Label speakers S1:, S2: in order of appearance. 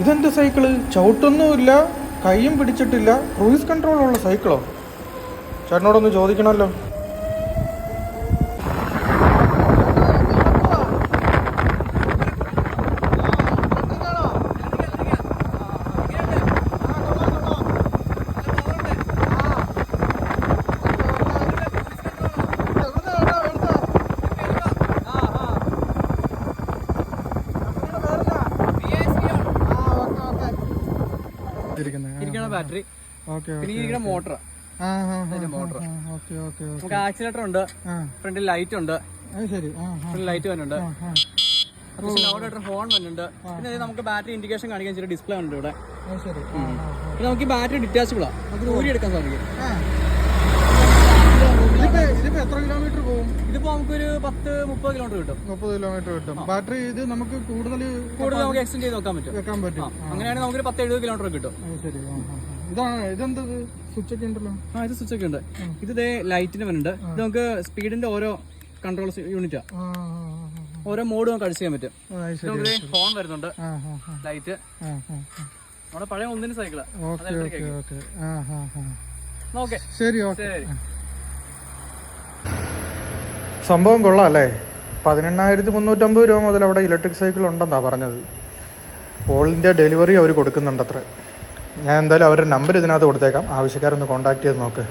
S1: ഇതെന്ത് സൈക്കിൾ? ചവിട്ടൊന്നുമില്ല കൈയും പിടിച്ചിട്ടില്ല. ക്രൂയിസ് കൺട്രോളുള്ള സൈക്കിളോ? ചേട്ടനോടൊന്ന് ചോദിക്കണമല്ലോ.
S2: ഇരിക്കണ ബാറ്ററി.
S1: ഓക്കെ
S2: പിന്നെ ഈ ഇരിക്കണ മോട്ടർ
S1: മോട്ടർ ഓക്കെ ഓക്കെ
S2: നമുക്ക് ആക്സിലേറ്റർ ഉണ്ട്. ഫ്രണ്ടിൽ ലൈറ്റ് ഉണ്ട്. ഫ്രണ്ടിൽ ലൈറ്റ് വന്നുണ്ട് ഫോൺ വന്നിട്ടുണ്ട്. പിന്നെ നമുക്ക് ബാറ്ററി ഇൻഡിക്കേഷൻ കാണിക്കാൻ ചെറിയ ഡിസ്പ്ലേ ഉണ്ട് ഇവിടെ. പിന്നെ നമുക്ക് ഈ ബാറ്ററി ഡിറ്റാച്ചബിളാ നമുക്ക് ഊരി എടുക്കാൻ സാധിക്കും. പത്ത് മുപ്പത് കിലോമീറ്റർ കിട്ടും.
S1: മുപ്പത് കിലോമീറ്റർ കിട്ടും. ബാറ്ററി ഇത് നമുക്ക് കൂടുതൽ
S2: കൂടുതൽ നമുക്ക് എക്സ്റ്റെൻഡ് ചെയ്ത് നോക്കാൻ പറ്റും.
S1: വെക്കാൻ പറ്റും.
S2: അങ്ങനെയാണെങ്കിൽ നമുക്ക് പത്ത് എഴുപത് കിലോമീറ്റർ കിട്ടും.
S1: ശരി. ഇതാണ് ഇതെന്തത് സ്വിച്ച് ഒക്കെ ഉണ്ടല്ലോ.
S2: ആ ഇത് സ്വിച്ച് ഒക്കെ ഉണ്ട്. ഇത് ദേ ലൈറ്റിന് വരുന്നുണ്ട് ഇത് നമുക്ക് സ്പീഡിന്റെ ഓരോ കൺട്രോൾ യൂണിറ്റാ ഓരോ മോഡ് നമുക്ക് അഡ്ജസ്റ്റ് ചെയ്യാൻ പറ്റും.
S1: ഫോൺ
S2: നമുക്ക് ഫോൺ വരുന്നുണ്ട്. ലൈറ്റ്. നമ്മുടെ പഴയ ഒന്നിന് സൈക്കിളാ
S1: ഓക്കെ ശരി ഓക്കെ. സംഭവം കൊള്ളാം അല്ലേ പതിനെണ്ണായിരത്തി മുന്നൂറ്റമ്പത് രൂപ മുതൽ അവിടെ ഇലക്ട്രിക് സൈക്കിൾ ഉണ്ടെന്നാണ് പറഞ്ഞത്. ഓൾ ഇന്ത്യ ഡെലിവറി അവർ കൊടുക്കുന്നുണ്ട് അത്ര ഞാൻ എന്തായാലും അവരുടെ നമ്പർ ഇതിനകത്ത് കൊടുത്തേക്കാം. ആവശ്യക്കാരൊന്ന് കോൺടാക്ട് ചെയ്ത് നോക്ക്.